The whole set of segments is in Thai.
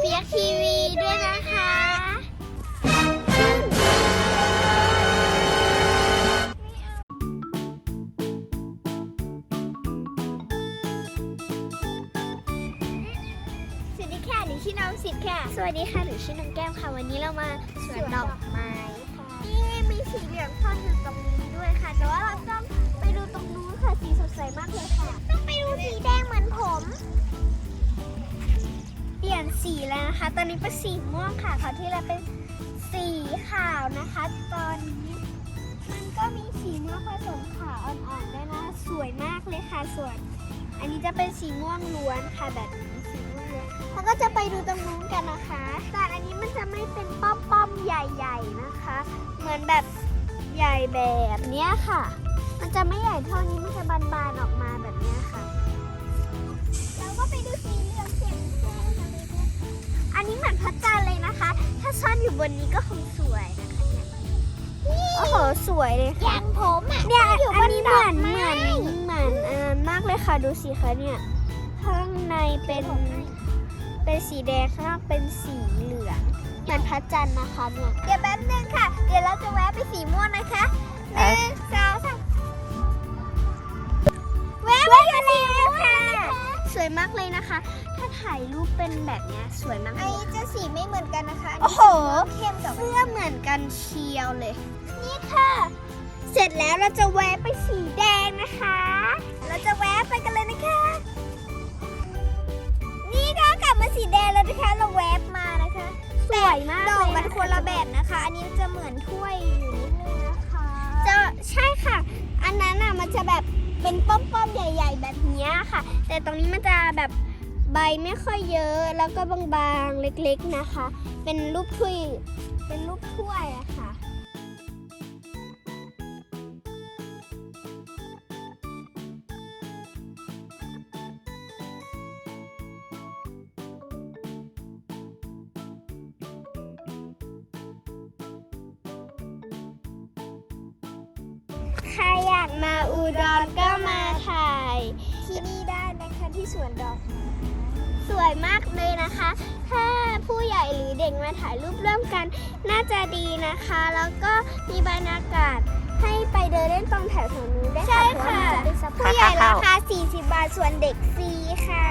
เปียกทีวีด้วยนะคะ สวัสดีค่ะหนูชื่อน้องสิทธิ์ค่ะ สวัสดีค่ะหนูชื่อน้องแก้มค่ะ วันนี้เรามาสวนดอกไม้ค่ะนี่มีสีเหลืองซ่อนอยู่ตรงนี้ด้วยค่ะแต่ว่า สีแล้วนะคะ ตอนนี้เป็นสีม่วงค่ะคราวที่แล้วเป็นสีขาวนะคะ ตอนนี้มันก็มีสีม่วงผสมขาวอ่อนๆด้วยนะสวยมากเลยค่ะส่วน อันนี้จะเป็นสีม่วงล้วนค่ะแบบนี้สีม่วงล้วนแล้วก็จะไปดูตรงนู้นกันนะคะแต่อันนี้มันจะไม่เป็นป้อมๆใหญ่ ๆนะคะ เหมือนแบบใหญ่แบบเนี้ยค่ะ มันจะไม่ใหญ่เท่านี้มันจะบานๆออกมาแบบนี้ บนนี้ก็คงสวยนะคะเนี่ยโอ้โหสวยเลยค่ะอย่างผมอะเนี่ยอยู่บอันนนี้ดเหอมืกอนเหไม้มือนเหมือนเอ่อมากเลยค่ะดูสิคะเนี่ยข้างในเป็นเป็นสีแดงข้างนอกเป็นสีเหลืองเหมือนพระจันทร์นะคะเนี่ยเดี๋ยวแป๊บนึงค่ะ เดี๋ยวเราจะแวะไปสีม่วงนะคะหนึ่งสอง มากเลยนะคะ ถ้าถ่ายรูปเป็นแบบเนี้ยสวยมากไอเลยจะสีไม่เหมือนกันนะคะนนี้โอ้โหเข้มกับเสื้อเหมือนกันเชียวเลย นี่ค่ะ เสร็จแล้วเราจะแวะไปสีแดงนะคะ เราจะแวะไปกันเลยนะคะ นี่ก็กลับมาสีแดงแล้วนะคะ เราแวบมานะคะ สวยมากดอกเลยมันคนละแบบนะคะ อันนี้จะเหมือนถ้วยอยู่นิดนึงนะคะ จะใช่ค่ะ อันนั้นอะมันจะแบบเป็นป้อมๆใหญ่ ๆ แบบเนี้ยค่ะ แต่ตรงนี้มันจะแบบใบไม่ค่อยเยอะแล้วก็บางๆเล็กๆนะคะ เป็นรูปถ้วยเป็นรูปถ้วยอะค่ะใครอยากมาอุดรก็ ที่สวนดอกไม้สวยมากเลยนะคะ ถ้าผู้ใหญ่หรือเด็กมาถ่ายรูปร่วมกัน น่าจะดีนะคะ แล้วก็มีบรรยากาศให้ไปเดินเล่นตรงแถวแถวนู้นได้วยค่ะใช่เพราค่ะว่ามันจะเป็นสะพานผู้ใหญ่ราคา40 บาท ส่วนเด็กฟรีค่ะ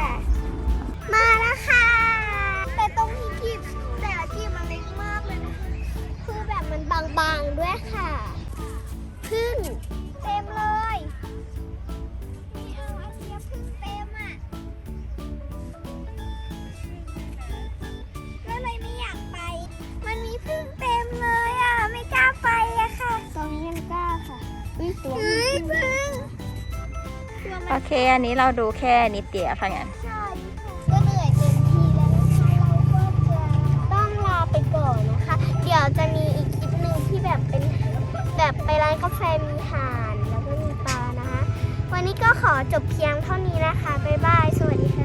โอเค อันนี้เราดูแค่นิดเดียวค่ะงั้นใช่ก็เหนื่อยเต็มที่แล้วนะคะเราก็จะต้องลาไปก่อนนะคะ เดี๋ยวจะมีอีกคลิปหนึ่งที่แบบเป็นแบบไปร้านกาแฟมีห่านแล้วก็มีปลานะคะ วันนี้ก็ขอจบเพียงเท่านี้นะคะบ๊ายบายสวัสดีค่ะ